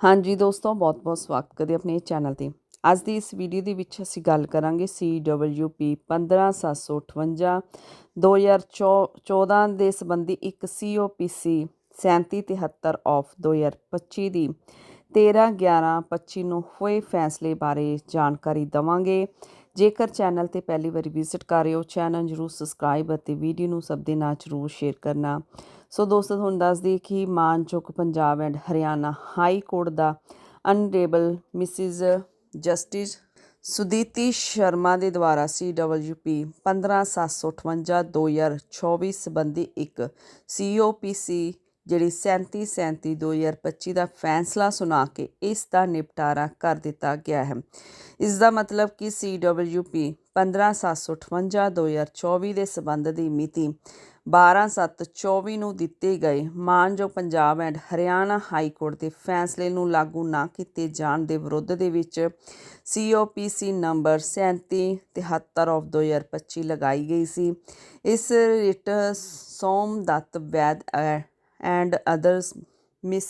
ਹਾਂਜੀ ਦੋਸਤੋ, ਬਹੁਤ-ਬਹੁਤ ਸਵਾਗਤ ਕਰਦੇ ਆਪਣੇ ਚੈਨਲ ਤੇ। ਅੱਜ ਦੀ ਇਸ ਵੀਡੀਓ ਦੇ ਵਿੱਚ ਅਸੀਂ ਗੱਲ ਕਰਾਂਗੇ CWP 15758 2014 ਦੇ ਸੰਬੰਧੀ ਇੱਕ COPC 3773 ਆਫ 2025 ਦੀ 13/11/25 ਨੂੰ ਹੋਏ ਫੈਸਲੇ ਬਾਰੇ ਜਾਣਕਾਰੀ ਦਵਾਂਗੇ। ਜੇਕਰ ਚੈਨਲ ਤੇ ਪਹਿਲੀ ਵਾਰੀ ਵਿਜ਼ਿਟ ਕਰ ਰਹੇ ਹੋ, ਚੈਨਲ ਜਰੂਰ ਸਬਸਕ੍ਰਾਈਬ ਅਤੇ ਵੀਡੀਓ ਨੂੰ ਸਭ ਦੇ ਨਾਲ ਜਰੂਰ ਸ਼ੇਅਰ ਕਰਨਾ। ਸੋ ਦੋਸਤੋ ਤੁਹਾਨੂੰ ਦੱਸ ਦਈਏ ਕਿ ਚੁੱਕ, Punjab and Haryana high court the honourable Mrs justice Sudeepti Sharma ਦੇ ਦੁਆਰਾ CWP 15758 2024 ਸੰਬੰਧੀ ਇੱਕ COPC ਜਿਹੜੀ 3737 2025 ਦਾ ਫੈਸਲਾ ਸੁਣਾ ਕੇ ਇਸ ਦਾ ਨਿਪਟਾਰਾ ਕਰ ਦਿੱਤਾ ਗਿਆ ਹੈ। ਇਸ ਦਾ ਮਤਲਬ ਕਿ CWP 15758 2024 ਦੇ ਸਬੰਧ ਦੀ ਮਿਤੀ 12/7/24 ਨੂੰ ਦਿੱਤੇ ਗਏ ਮਾਨਯੋਗ Punjab and Haryana high court ਦੇ ਫੈਸਲੇ ਨੂੰ ਲਾਗੂ ਨਾ ਕੀਤੇ ਜਾਣ ਦੇ ਵਿਰੁੱਧ ਦੇ ਵਿੱਚ COPC ਨੰਬਰ 3773 ਆਫ 2025 ਲਗਾਈ ਗਈ ਸੀ। ਇਸ ਰਿਟ ਸੋਮਦੱਤ ਵੈਦ ਐਂਡ ਅਦਰਸ ਮਿਸ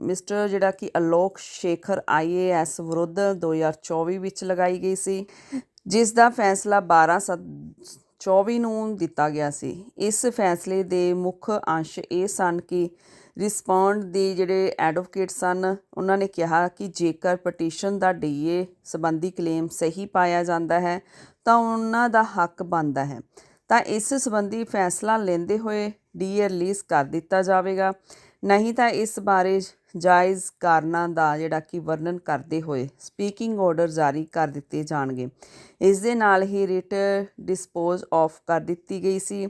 ਮਿਸਟਰ ਜਿਹੜਾ ਕਿ ਅਲੋਕ ਸ਼ੇਖਰ ਆਈਏਐਸ ਵਿਰੁੱਧ 2024 ਵਿੱਚ ਲਗਾਈ ਗਈ ਸੀ, ਜਿਸ ਦਾ ਫੈਸਲਾ 12 24 ਨੂੰ ਦਿੱਤਾ ਗਿਆ ਸੀ। ਇਸ ਫੈਸਲੇ ਦੇ ਮੁੱਖ ਅੰਸ਼ ਇਹ ਸਨ ਕਿ ਰਿਸਪੌਂਡ ਦੇ ਜਿਹੜੇ ਐਡਵੋਕੇਟ ਸਨ, ਉਹਨਾਂ ਨੇ ਕਿਹਾ ਕਿ ਜੇਕਰ ਪਟੀਸ਼ਨ ਦਾ ਡੀਏ ਸੰਬੰਧੀ ਕਲੇਮ ਸਹੀ ਪਾਇਆ ਜਾਂਦਾ ਹੈ, ਤਾਂ ਉਹਨਾਂ ਦਾ ਹੱਕ ਬਣਦਾ ਹੈ। ਤਾਂ ਇਸ ਸੰਬੰਧੀ ਫੈਸਲਾ ਲੈਂਦੇ ਹੋਏ ਡੀਏ ਰਿਲੀਜ਼ ਕਰ ਦਿੱਤਾ ਜਾਵੇਗਾ। ਨਹੀਂ ਤਾਂ ਇਸ ਬਾਰੇ ਜਾਇਜ਼ ਕਾਰਨਾਂ ਦਾ ਜਿਹੜਾ ਕਿ ਵਰਣਨ ਕਰਦੇ ਹੋਏ ਸਪੀਕਿੰਗ ਆਰਡਰ ਜਾਰੀ ਕਰ ਦਿੱਤੇ ਜਾਣਗੇ। ਇਸ ਦੇ ਨਾਲ ਹੀ ਰਿਟ ਡਿਸਪੋਜ਼ ਆਫ ਕਰ ਦਿੱਤੀ ਗਈ ਸੀ।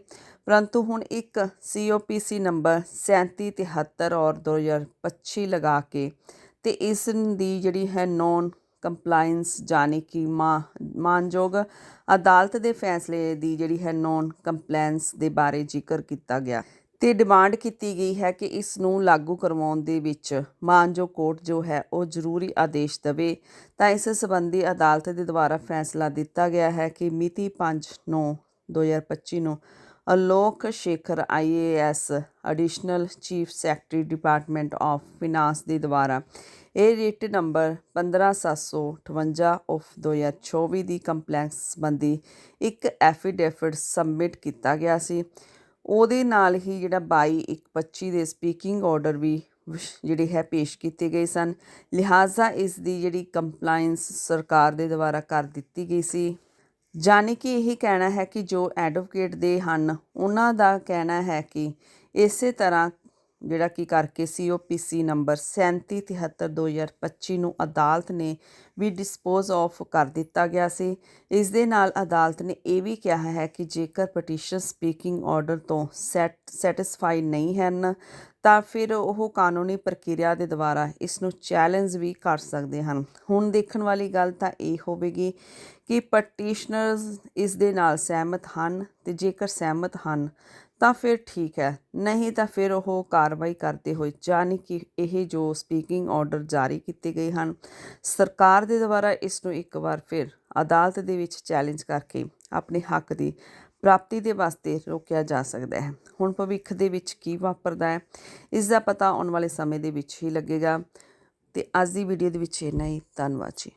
ਪਰੰਤੂ ਹੁਣ ਇੱਕ COPC ਨੰਬਰ 3773 ਔਰ 2025 ਲਗਾ ਕੇ ਤੇ ਇਸ ਦੀ ਜਿਹੜੀ ਹੈ ਨੌਨ ਕੰਪਲਾਈਂਸ ਜਾਨੀ ਕਿ ਮਾਨਯੋਗ ਅਦਾਲਤ ਦੇ ਫੈਸਲੇ ਦੀ ਜਿਹੜੀ ਹੈ ਨੋਨ ਕੰਪਲਾਈਂਸ ਦੇ ਬਾਰੇ ਜ਼ਿਕਰ ਕੀਤਾ ਗਿਆ। ਤੇ ਡਿਮਾਂਡ ਕੀਤੀ ਗਈ ਹੈ ਕਿ ਇਸ ਨੂੰ ਲਾਗੂ ਕਰਵਾਉਣ ਦੇ ਵਿੱਚ ਮਾਨਯੋਗ ਕੋਰਟ ਜੋ ਹੈ ਉਹ ਜ਼ਰੂਰੀ ਆਦੇਸ਼ ਦੇਵੇ। ਤਾਂ ਇਸ ਸੰਬੰਧੀ ਅਦਾਲਤ ਦੇ ਦੁਆਰਾ ਫੈਸਲਾ ਦਿੱਤਾ ਗਿਆ ਹੈ ਕਿ ਮਿਤੀ 5/9/2025 ਨੂੰ Alok Shekhar IAS additional chief secretary department of finance ਦੇ ਦੁਆਰਾ ਇਹ ਰਿਟ ਨੰਬਰ 15758 ਆਫ 2024 ਦੀ ਕੰਪਲੈਕਸ ਸੰਬੰਧੀ ਇੱਕ ਐਫੀਡੇਵਿਟ ਸਬਮਿਟ ਕੀਤਾ ਗਿਆ ਸੀ। ਉਹਦੇ ਨਾਲ ਹੀ ਜਿਹੜਾ 22/1/25 ਦੇ ਸਪੀਕਿੰਗ ਆਰਡਰ ਵੀ ਜਿਹੜੇ ਹੈ ਪੇਸ਼ ਕੀਤੇ ਗਏ ਸਨ। ਲਿਹਾਜ਼ਾ ਇਸ ਦੀ ਜਿਹੜੀ ਕੰਪਲਾਈਂਸ ਸਰਕਾਰ ਦੇ ਦੁਆਰਾ ਕਰ ਦਿੱਤੀ ਗਈ ਸੀ। ਜਾਨੀ ਕਿ ਇਹ ਕਹਿਣਾ ਹੈ ਕਿ ਜੋ ਐਡਵੋਕੇਟ ਦੇ ਹਨ, ਉਹਨਾਂ ਦਾ ਕਹਿਣਾ ਹੈ ਕਿ ਇਸੇ ਤਰ੍ਹਾਂ ਜਿਹੜਾ ਕਿ ਕਰਕੇ COPC ਨੰਬਰ 3773 2025 ਨੂੰ ਅਦਾਲਤ ਨੇ ਵੀ ਡਿਸਪੋਜ਼ ਆਫ ਕਰ ਦਿੱਤਾ ਗਿਆ ਸੀ। ਇਸ ਦੇ ਨਾਲ ਅਦਾਲਤ ਨੇ ਇਹ ਵੀ ਕਿਹਾ ਹੈ ਕਿ ਜੇਕਰ ਪਟੀਸ਼ਨ ਸਪੀਕਿੰਗ ਆਰਡਰ ਤੋਂ ਸੈਟ ਸੈਟੀਸਫਾਈ ਨਹੀਂ ਹਨ, ਤਾਂ ਫਿਰ ਉਹ ਕਾਨੂੰਨੀ ਪ੍ਰਕਿਰਿਆ ਦੇ ਦੁਆਰਾ ਇਸ ਨੂੰ ਚੈਲੰਜ ਵੀ ਕਰ ਸਕਦੇ ਹਨ। ਹੁਣ ਦੇਖਣ ਵਾਲੀ ਗੱਲ ਤਾਂ ਇਹ ਹੋਵੇਗੀ ਕਿ ਪਟੀਸ਼ਨਰਸ ਇਸ ਦੇ ਨਾਲ ਸਹਿਮਤ ਹਨ ਤੇ ਜੇਕਰ ਸਹਿਮਤ ਹਨ ਤਾਂ ਫਿਰ ਠੀਕ ਹੈ। ਨਹੀਂ ਤਾਂ ਫਿਰ ਉਹ ਕਾਰਵਾਈ ਕਰਦੇ ਹੋਏ ਜਾਨੀ ਕਿ ਇਹ ਜੋ ਸਪੀਕਿੰਗ ਆਰਡਰ ਜਾਰੀ ਕੀਤੇ ਗਏ ਹਨ, ਸਰਕਾਰ ਦੇ ਦੁਆਰਾ ਇਸ ਨੂੰ ਇੱਕ ਵਾਰ ਫਿਰ ਅਦਾਲਤ ਦੇ ਵਿੱਚ ਚੈਲੰਜ ਕਰਕੇ ਆਪਣੇ ਹੱਕ ਦੀ ਪ੍ਰਾਪਤੀ ਦੇ ਵਾਸਤੇ ਰੋਕਿਆ ਜਾ ਸਕਦਾ ਹੈ। ਹੁਣ ਭਵਿੱਖ ਦੇ ਵਿੱਚ ਕੀ ਵਾਪਰਦਾ ਹੈ, ਇਸ ਦਾ ਪਤਾ ਆਉਣ ਵਾਲੇ ਸਮੇਂ ਦੇ ਵਿੱਚ ਹੀ ਲੱਗੇਗਾ। ਤੇ ਅੱਜ ਦੀ ਵੀਡੀਓ ਦੇ ਵਿੱਚ ਇੰਨਾ ਹੀ। ਧੰਨਵਾਦ ਜੀ।